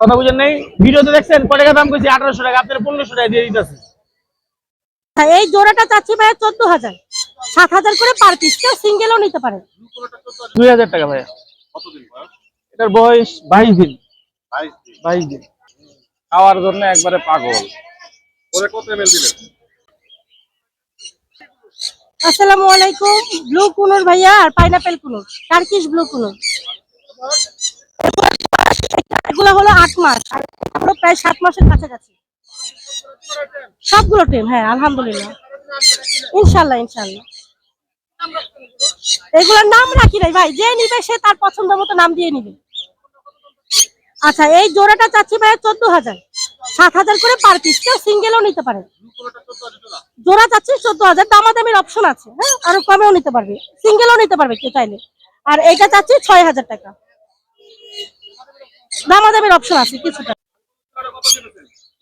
কথা বুঝেন নাই? ভিডিওতে দেখছেন কয় টাকা দাম কইছি? আঠারোশো টাকা আপনার পনেরোশো টাকা দিয়ে দিতেছে। হ্যাঁ, এই জোড়াটা চাচ্ছি ভাইয়া চোদ্দ হাজার। সাত হাজার করে পার পিস কেউ সিঙ্গেলও নিতে পারে। দুই হাজার টাকা ভাইয়া। কতদিন বয়স এটার বয়স বাইশ দিন। বাইশ দিন। খাওয়ার জন্য একবারে পাগল। ওরে কত এমএল দিলেন? আসসালামু আলাইকুম ব্লু কুনুর ভাইয়া আর pineapple conure Turkish blue conure. আট মাস। এটা হলো প্রায় সাত মাসের কাছাকাছি। সবগুলো টেম হ্যাঁ আলহামদুলিল্লাহ। ইনশাল্লাহ ইনশাল্লাহ। এগুলোর নাম রাখি নাই ভাই, যে নিবে সে তার পছন্দ মতো নাম দিয়ে নিবে। আচ্ছা এই জোড়াটা চাচ্ছি ভাই চোদ্দ হাজার। সাত হাজার করে পার পিস কেউ সিঙ্গেলও নিতে পারে। জোড়া চাচ্ছি চোদ্দ হাজার, দামাদামির অপশন আছে হ্যাঁ আরও কমেও নিতে পারবে। সিঙ্গেলও নিতে পারবে কেউ চাইলে। আর এইটা চাচ্ছি ছয় হাজার টাকা। দামাদামির অপশন আছে কিছুটা।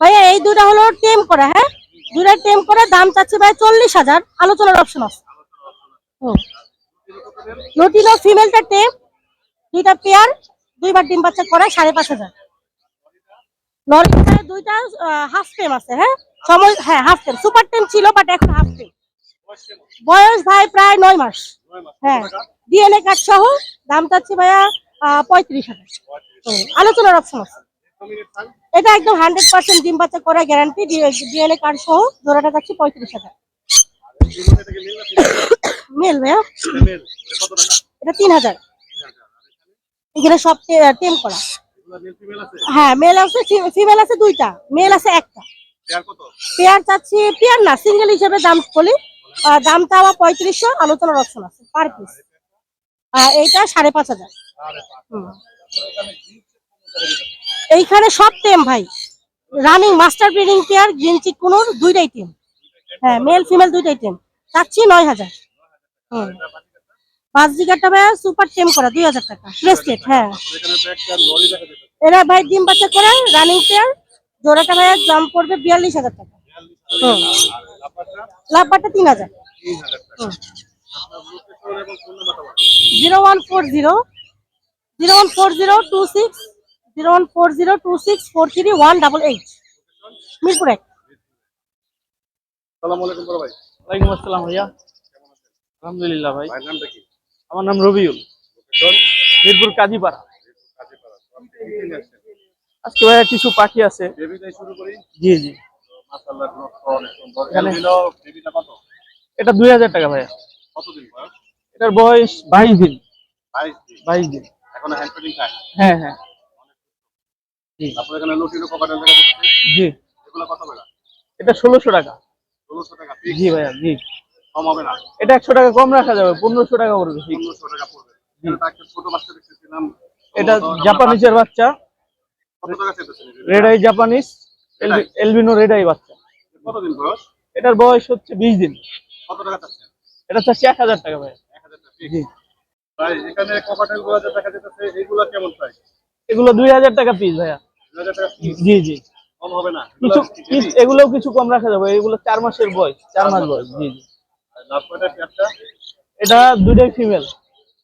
ভাইয়া, এই দুটা হলো টেম করা হ্যাঁ? দুটা টেম করে, দাম চাচ্ছি ভাই চল্লিশ হাজার। আলোচনার অপশন আছে। লটিনো ফিমেলটা টেম, দুইটা পেয়ার দুইবার ডিম বাচ্চা করে সাড়ে পাঁচ হাজার। লরিটায় দুইটা হাফ টেম আছে হ্যাঁ? সময় হ্যাঁ হাফ টেম। সুপার টেম ছিল বাট এখন হাফ টেম। বয়স ভাই প্রায় নয় মাস। হ্যাঁ। ডিএনএ কার্ড সহ দাম চাচ্ছি ভাইয়া পঁয়ত্রিশ হাজার। আলোচনার অপশন আছে। এটা একদম হান্ড্রেড পার্সেন্ট ডিম বাচ্চা করা গ্যারান্টি ডিএনএ কার্ড সহ জোড়াটা যাচ্ছে পঁয়ত্রিশ হাজার। মেল ভাইয়া? এটা তিন হাজার। এখানে সব টেম করা। হ্যাঁ মেল আছে ফিমেল আছে দুইটা মেল আছে একটা। পেয়ার চাচ্ছি পেয়ার না সিঙ্গেল হিসেবে দাম বলি। আহ, দাম চাওয়া পঁয়ত্রিশশো আলোচনার অপশন আছে পার পিস এইটা সাড়ে পাঁচ হাজার। হুম। এইখানে সব টেম ভাই। Running master breeding pair green cheek conure দুইটাই টেম হ্যাঁ মেল ফিমেল দুইটাই টেম চাচ্ছি নয় হাজার। হুম। পাঁচ বিঘাটা ভাই সুপার টেম করা দুই হাজার টাকা। প্রেস্টেড হ্যাঁ। এরা ভাই ডিম বাচ্চা করে রানিং পেয়ার জোড়াটা ভাই দাম পড়বে বিয়াল্লিশ হাজার টাকা। হুম। লাপাটা লাভবারটা তিন হাজার। তিন zero one four zero zero one four zero two six zero one four zero two six four three one double eight. Mirpur. এক ওয়ালাইকুম আসসালাম ভাইয়া। আলহামদুলিল্লাহ ভাই। আমার নাম রবিউল। মিরপুর কাজীপাড়া। আজকে ভাইয়া কিছু পাখি আছে। জি জি। এটা দুই হাজার টাকা ভাইয়া। কতদিন বয়স? এটার বয়স বাইশ দিন। বাইশ দিন। এখন হ্যান্ড খায়? হ্যাঁ হ্যাঁ। জি। তারপর এখানে লুটিনো কোকাটেল দেখা যাচ্ছে জি। এগুলো কত টাকা? এটা ষোলোশো টাকা। ষোলোশো টাকা জি ভাইয়া জি। কম হবে না? এটা একশো টাকা কম রাখা যাবে পনেরোশো টাকা ঠিক পনেরোশো টাকা পড়বে। ছোট বাচ্চা দেখতেছিলাম এটা জাপানিজের বাচ্চা। কত টাকা চেয়েছেন red eye Japanese? Albino red eye বাচ্চা। কতদিন বয়স? এটার বয়স হচ্ছে বিশ দিন। কত টাকা এটা চাচ্ছি এক হাজার টাকা ভাইয়া এক হাজার টাকা fix। ভাই এখানে গুলো দেখা যাচ্ছে এগুলো কেমন প্রাইস এগুলো দুই হাজার টাকা পিস ভাইয়া? জি জি। কম হবে না? কিছু কিছু- এগুলোও কিছু কম রাখা যাবে। এগুলো চার মাসের বয়স চার মাস বয়স জি জি। এটা দুইটাই ফিমেল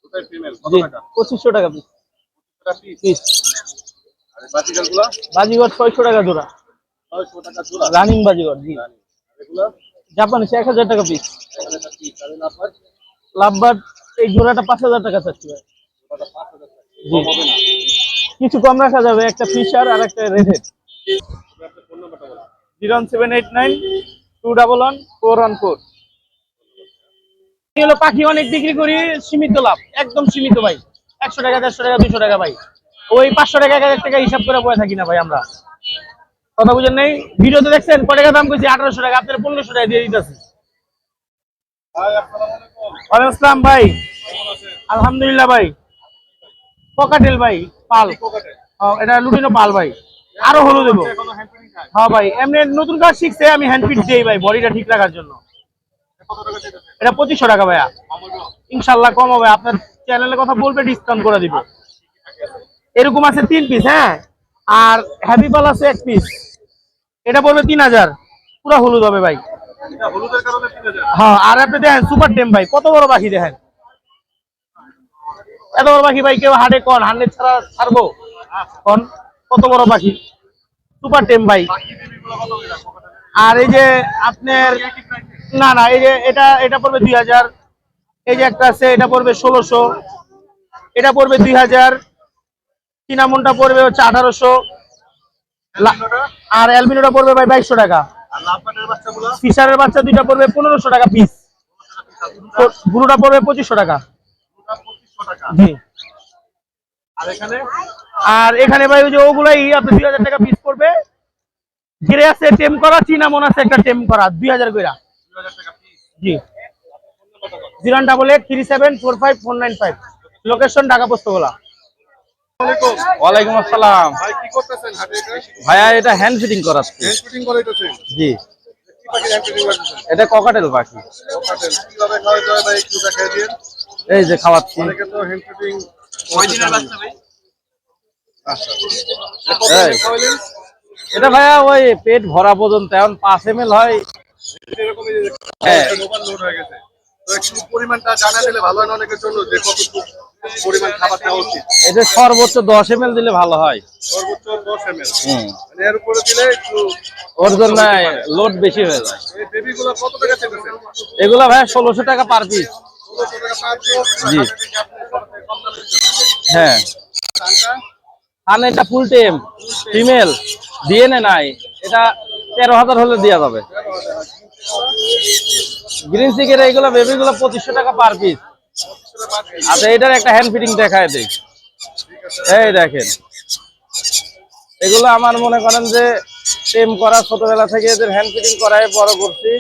দুটাই ফিমেল কত জি টাকা? পঁচিশশো টাকা পিস বাজিগর ছয়শো টাকা জোড়া। ছয়শো টাকা জোড়া? রানিং বাজিগর জি। জাপানিস এক হাজার টাকা পিস এক হাজার টাকা পিস লাভ হয় এই জোড়াটা পাঁচ হাজার টাকা চাচ্ছি ভাই। কিছু কম রাখা যাবে একটা ফিশার আর একটা রেডেড zero seven eight nine two double one four one four. হলো পাখি অনেক বিক্রি করি সীমিত লাভ একদম সীমিত ভাই। একশো টাকা দেড়শো টাকা দুশো টাকা ভাই। ওই পাঁচশো টাকা এক হাজার টাকা হিসাব করে বয়ে থাকি না ভাই আমরা। কথা বুঝেন নেই? ভিডিওতে দেখছেন কয় টাকা দাম কইছি? আঠারোশো টাকা আপনার পনেরোশো টাকা দিয়ে দিতেছি ওয়ালাইকুম আসসালাম ভাই। আলহামদুলিল্লাহ ভাই। পকাটেল ভাই পাল। এটা লুটিনো পাল ভাই। আরও হলু দেবো। হ্যাঁ ভাই এমনি নতুন কাজ শিখছে আমি হ্যান্ড ফিট দিই ভাই বডিটা ঠিক রাখার জন্য। এটা পঁচিশশো টাকা ভাইয়া। ইনশাল্লাহ কম হবে আপনার চ্যানেলে কথা বলবে ডিসকাউন্ট করে দিব। এরকম আছে তিন পিস হ্যাঁ? আর হ্যাপি পাল আছে এক পিস এটা বলবে তিন হাজার। পুরো হলুদ হবে ভাই। হ্যাঁ আর আপনি দেখেন সুপার টেম ভাই, কত বড় পাখি দেখেন? এত বড় পাখি ভাই, কেউ হাটে কন হান্ড্রেড ছাড়া ছাড়বো? কন, কত বড় পাখি? সুপার টেম ভাই। আর এই যে আপনার, না না, এই যে এটা এটা পড়বে দুই হাজার। এই যে একটা আছে, এটা পড়বে ষোলোশো। এটা পড়বে দুই হাজার। চিনামনটা পড়বে হচ্ছে আঠারোশো। আর অ্যালবিনোটা পড়বে ভাই বাইশশো টাকা। ফিশারের বাচ্চা দুইটা পড়বে পনেরোশো টাকা পিস গুরুটা পড়বে পঁচিশশো টাকা। জি। আর এখানে? ভাই ওই যে ওগুলাই আপনি দুই হাজার টাকা পিস পড়বে। ঘিরে আছে টেম করা চিনামন আছে একটা টেম করা দুই হাজার কইরা। জি। Zero double eight three seven four five four nine five. Location Dhaka Postogola ওয়ালাইকুম আসসালাম। ভাই কি করতেছেন? হাটে এটা ভাইয়া এটা হ্যান্ড ফিটিং করাচ্ছি জি। এটা ককাটেল পাখি। এই যে খাওয়াচ্ছি। আচ্ছা। এটা ভাইয়া ওই পেট ভরা পর্যন্ত এখন পাঁচ এম এল হয়। পরিমাণটা জানা দিলে ভালো হয় অনেকের জন্য যে কতটুকু পরিমাণ খাবার দেওয়া উচিত। এটা সর্বোচ্চ দশ এম দিলে ভালো হয়। সর্বোচ্চ দশ এম মানে এর উপরে দিলে একটু ওর জন্য লোড বেশি হয়ে যায়। এই বেবিগুলো কত টাকা চেপেছে এগুলা ভাইয়া ষোলোশো টাকা পার পিস জি। হ্যাঁ। আর এটা ফুল টেম ফিমেল ডিএনএ নাই। এটা তেরো হাজার হলে দেওয়া যাবে। গ্রিন চিকের এইগুলো বেবিগুলো পঁচিশশো টাকা পার পিস আচ্ছা এটার একটা হ্যান্ড ফিটিং দেখায় দেখ এই দেখেন। এগুলো আমার মনে করেন যে টেম করা ছোটবেলা থেকে এদের হ্যান্ড ফিটিং করায় বড় করছি।